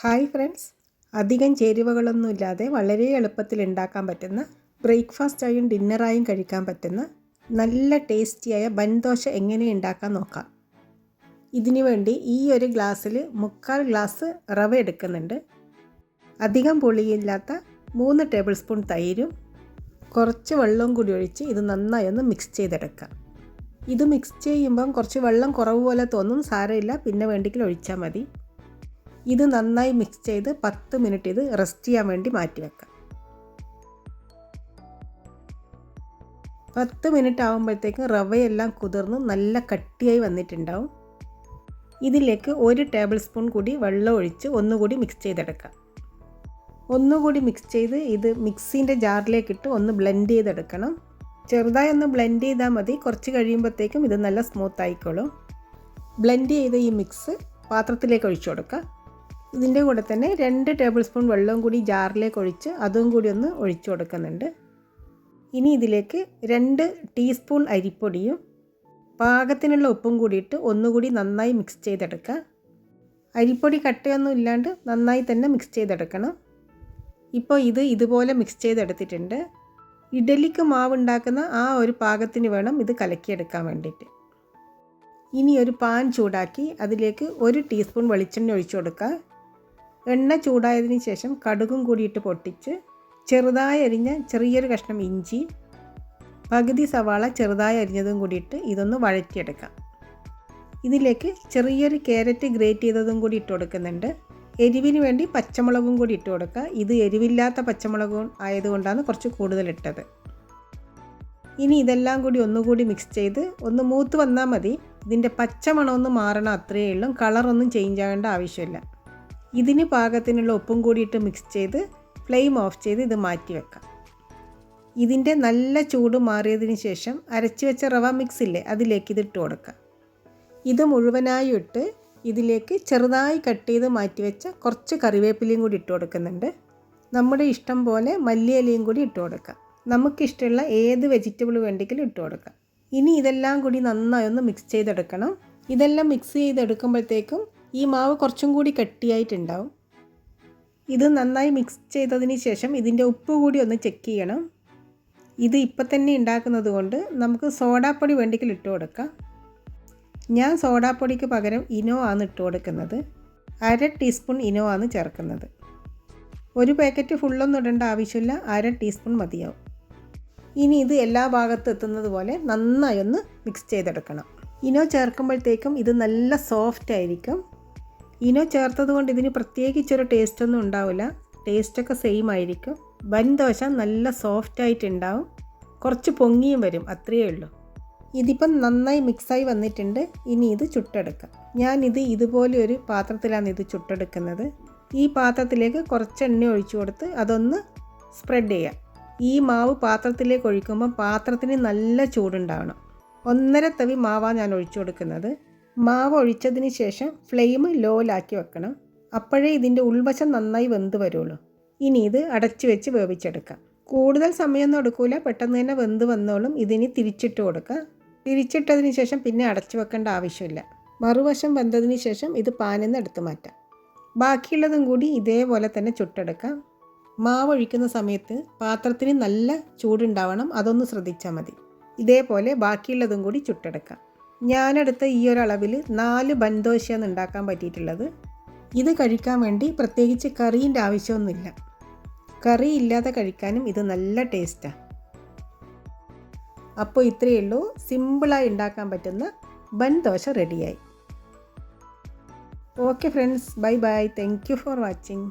Hi friends. അധികം ചേരുവകളൊന്നുമില്ലാതെ വളരെ എളുപ്പത്തിൽ ഉണ്ടാക്കാൻ പറ്റുന്ന ബ്രേക്ക്ഫാസ്റ്റായും ഡിന്നറായും കഴിക്കാൻ പറ്റുന്ന നല്ല ടേസ്റ്റിയായ ബൻദോശ എങ്ങനെ ഉണ്ടാക്കാൻ നോക്കാം. ഇതിനു വേണ്ടി ഈ ഒരു ഗ്ലാസ്സിൽ മുക്കാൽ ഗ്ലാസ് റവ എടുക്കുന്നുണ്ട്. അധികം പുളിയില്ലാത്ത മൂന്ന് ടേബിൾ സ്പൂൺ തൈരും കുറച്ച് വെള്ളവും കൂടി ഒഴിച്ച് ഇത് നന്നായി ഒന്ന് മിക്സ് ചെയ്തെടുക്കാം ഇത് മിക്സ് ചെയ്യുമ്പം കുറച്ച് വെള്ളം കുറവ് പോലെ തോന്നും സാരമില്ല. പിന്നെ വേണ്ടെങ്കിൽ ഒഴിച്ചാൽ മതി. ഇത് നന്നായി മിക്സ് ചെയ്ത് പത്ത് മിനിറ്റ് ഇത് റെസ്റ്റ് ചെയ്യാൻ വേണ്ടി മാറ്റി വെക്കാം. പത്ത് മിനിറ്റ് ആകുമ്പോഴത്തേക്കും റവയെല്ലാം കുതിർന്ന് നല്ല കട്ടിയായി വന്നിട്ടുണ്ടാവും. ഇതിലേക്ക് ഒരു ടേബിൾ സ്പൂൺ കൂടി വെള്ളം ഒഴിച്ച് ഒന്നുകൂടി മിക്സ് ചെയ്തെടുക്കാം. ഒന്നുകൂടി മിക്സ് ചെയ്ത് ഇത് മിക്സിന്റെ ജാറിലേക്കിട്ട് ഒന്ന് ബ്ലെൻഡ് ചെയ്തെടുക്കണം. ചെറുതായി ഒന്ന് ബ്ലെൻഡ് ചെയ്താൽ മതി. കുറച്ച് കഴിയുമ്പോഴത്തേക്കും ഇത് നല്ല സ്മൂത്ത് ആയിക്കോളും. ബ്ലെൻഡ് ചെയ്ത ഈ മിക്സ് പാത്രത്തിലേക്ക് ഒഴിച്ചു കൊടുക്കുക ഇതിന്റെ കൂടെ തന്നെ രണ്ട് ടേബിൾ സ്പൂൺ വെള്ളവും കൂടി ജാറിലേക്ക് ഒഴിച്ച് അതും കൂടി ഒന്ന് ഒഴിച്ചു കൊടുക്കുന്നുണ്ട്. ഇനി ഇതിലേക്ക് രണ്ട് ടീസ്പൂൺ അരിപ്പൊടിയും പാകത്തിനുള്ള ഉപ്പും കൂടിയിട്ട് ഒന്നുകൂടി നന്നായി മിക്സ് ചെയ്തെടുക്കുക. അരിപ്പൊടി കട്ടയൊന്നും ഇല്ലാണ്ട് നന്നായി തന്നെ മിക്സ് ചെയ്തെടുക്കണം. ഇപ്പോൾ ഇത് ഇതുപോലെ മിക്സ് ചെയ്തെടുത്തിട്ടുണ്ട്. ഇഡലിക്ക് മാവ് ഉണ്ടാക്കുന്ന ആ ഒരു പാകത്തിന് വേണം ഇത് കലക്കിയെടുക്കാൻ വേണ്ടിയിട്ട്. ഇനി ഒരു പാൻ ചൂടാക്കി അതിലേക്ക് ഒരു ടീസ്പൂൺ വെളിച്ചെണ്ണ ഒഴിച്ചു കൊടുക്കുക. എണ്ണ ചൂടായതിന് ശേഷം കടുകും കൂടിയിട്ട് പൊട്ടിച്ച് ചെറുതായി അരിഞ്ഞ ചെറിയൊരു കഷ്ണം ഇഞ്ചി പകുതി സവാള ചെറുതായി അരിഞ്ഞതും കൂടിയിട്ട് ഇതൊന്ന് വഴറ്റിയെടുക്കാം. ഇതിലേക്ക് ചെറിയൊരു ക്യാരറ്റ് ഗ്രേറ്റ് ചെയ്തതും കൂടി ഇട്ട് കൊടുക്കുന്നുണ്ട്. എരിവിന് വേണ്ടി പച്ചമുളകും കൂടി ഇട്ട് കൊടുക്കുക. ഇത് എരിവില്ലാത്ത പച്ചമുളകും ആയതുകൊണ്ടാണ് കുറച്ച് കൂടുതൽ ഇട്ടത്. ഇനി ഇതെല്ലാം കൂടി ഒന്നുകൂടി മിക്സ് ചെയ്ത് ഒന്ന് മൂത്ത് വന്നാൽ മതി. ഇതിന്റെ പച്ചമണമൊന്നും മാറണം അത്രയേ ഉള്ളൂ. കളറൊന്നും ചേഞ്ച് ആവേണ്ട ആവശ്യമില്ല. ഇതിന് പാകത്തിനുള്ള ഉപ്പും കൂടിയിട്ട് മിക്സ് ചെയ്ത് ഫ്ലെയിം ഓഫ് ചെയ്ത് ഇത് മാറ്റി വെക്കാം. ഇതിന്റെ നല്ല ചൂട് മാറിയതിന് ശേഷം അരച്ചു വെച്ച റവ മിക്സ് ഇല്ലേ അതിലേക്ക് ഇതിട്ട് കൊടുക്കാം. ഇത് മുഴുവനായും ഇട്ട് ഇതിലേക്ക് ചെറുതായി കട്ട് ചെയ്ത് മാറ്റി വെച്ച കുറച്ച് കറിവേപ്പിലയും കൂടി ഇട്ട് കൊടുക്കുന്നുണ്ട്. നമ്മുടെ ഇഷ്ടം പോലെ മല്ലിയിലയും കൂടി ഇട്ട് കൊടുക്കാം. നമുക്കിഷ്ടമുള്ള ഏത് വെജിറ്റബിൾ വേണ്ടെങ്കിലും ഇട്ട് കൊടുക്കാം. ഇനി ഇതെല്ലാം കൂടി നന്നായി ഒന്ന് മിക്സ് ചെയ്തെടുക്കണം. ഇതെല്ലാം മിക്സ് ചെയ്തെടുക്കുമ്പോഴത്തേക്കും ഈ മാവ് കുറച്ചും കൂടി കട്ടിയായിട്ടുണ്ടാവും. ഇത് നന്നായി മിക്സ് ചെയ്തതിന് ശേഷം ഇതിന്റെ ഉപ്പ് കൂടി ഒന്ന് ചെക്ക് ചെയ്യണം. ഇത് ഇപ്പം തന്നെ ഉണ്ടാക്കുന്നത് കൊണ്ട് നമുക്ക് സോഡാപ്പൊടി വേണ്ടിക്കിൽ ഇട്ട് കൊടുക്കാം. ഞാൻ സോഡാപ്പൊടിക്ക് പകരം ഇനോ ആണ് ഇട്ട് കൊടുക്കുന്നത്. അര ടീസ്പൂൺ ഇനോ ആണ് ചേർക്കുന്നത്. ഒരു പാക്കറ്റ് ഫുള്ളൊന്നും ഇടേണ്ട ആവശ്യമില്ല. അര ടീസ്പൂൺ മതിയാവും. ഇനി ഇത് എല്ലാ ഭാഗത്തും എത്തുന്നത് പോലെ നന്നായി ഒന്ന് മിക്സ് ചെയ്തെടുക്കണം. ഇനോ ചേർക്കുമ്പോഴത്തേക്കും ഇത് നല്ല സോഫ്റ്റ് ആയിരിക്കും. ഇനോ ചേർത്തത് കൊണ്ട് ഇതിന് പ്രത്യേകിച്ചൊരു ടേസ്റ്റൊന്നും ഉണ്ടാവില്ല. ടേസ്റ്റൊക്കെ സെയിം ആയിരിക്കും. ബൻ ദോശ നല്ല സോഫ്റ്റ് ആയിട്ടുണ്ടാവും. കുറച്ച് പൊങ്ങിയും വരും അത്രയേ ഉള്ളൂ. ഇതിപ്പം നന്നായി മിക്സായി വന്നിട്ടുണ്ട്. ഇനി ഇത് ചുട്ടെടുക്കാം. ഞാനിത് ഇതുപോലെ ഒരു പാത്രത്തിലാണ് ഇത് ചുട്ടെടുക്കുന്നത്. ഈ പാത്രത്തിലേക്ക് കുറച്ച് എണ്ണ ഒഴിച്ചു കൊടുത്ത് അതൊന്ന് സ്പ്രെഡ് ചെയ്യാം. ഈ മാവ് പാത്രത്തിലേക്ക് ഒഴിക്കുമ്പോൾ പാത്രത്തിന് നല്ല ചൂടുണ്ടാവണം. ഒന്നര തവി മാവാണ് ഞാൻ ഒഴിച്ചു കൊടുക്കുന്നത്. മാവ് ഒഴിച്ചതിന് ശേഷം ഫ്ലെയിം ലോയിലാക്കി വെക്കണം. അപ്പോഴേ ഇതിന്റെ ഉൾവശം നന്നായി വെന്ത് വരുള്ളൂ. ഇനി ഇത് അടച്ചു വെച്ച് വേവിച്ചെടുക്കാം. കൂടുതൽ സമയമൊന്നും എടുക്കൂല. പെട്ടെന്ന് തന്നെ വെന്ത് വന്നോളും. ഇതിന് തിരിച്ചിട്ട് കൊടുക്കുക തിരിച്ചിട്ടതിന് ശേഷം പിന്നെ അടച്ചു വെക്കേണ്ട ആവശ്യമില്ല. മറുവശം വെന്തതിന് ശേഷം ഇത് പാനിൽ നിന്ന് എടുത്തു മാറ്റാം. ബാക്കിയുള്ളതും കൂടി ഇതേപോലെ തന്നെ ചുട്ടെടുക്കാം. മാവ് ഒഴിക്കുന്ന സമയത്ത് പാത്രത്തിന് നല്ല ചൂടുണ്ടാവണം. അതൊന്ന് ശ്രദ്ധിച്ചാൽ മതി. ഇതേപോലെ ബാക്കിയുള്ളതും കൂടി ചുട്ടെടുക്കാം. ഞാനെടുത്ത ഈ ഒരു അളവിൽ നാല് ബൻദോശയാണ് ഉണ്ടാക്കാൻ പറ്റിയിട്ടുള്ളത്. ഇത് കഴിക്കാൻ വേണ്ടി പ്രത്യേകിച്ച് കറീന്റെ ആവശ്യമൊന്നുമില്ല. കറി ഇല്ലാതെ കഴിക്കാനും ഇത് നല്ല ടേസ്റ്റാണ് അപ്പോൾ ഇത്രയേ ഉള്ളൂ. സിമ്പിളായി ഉണ്ടാക്കാൻ പറ്റുന്ന ബൻ ദോശ റെഡിയായി. Okay friends. Bye bye. Thank you for watching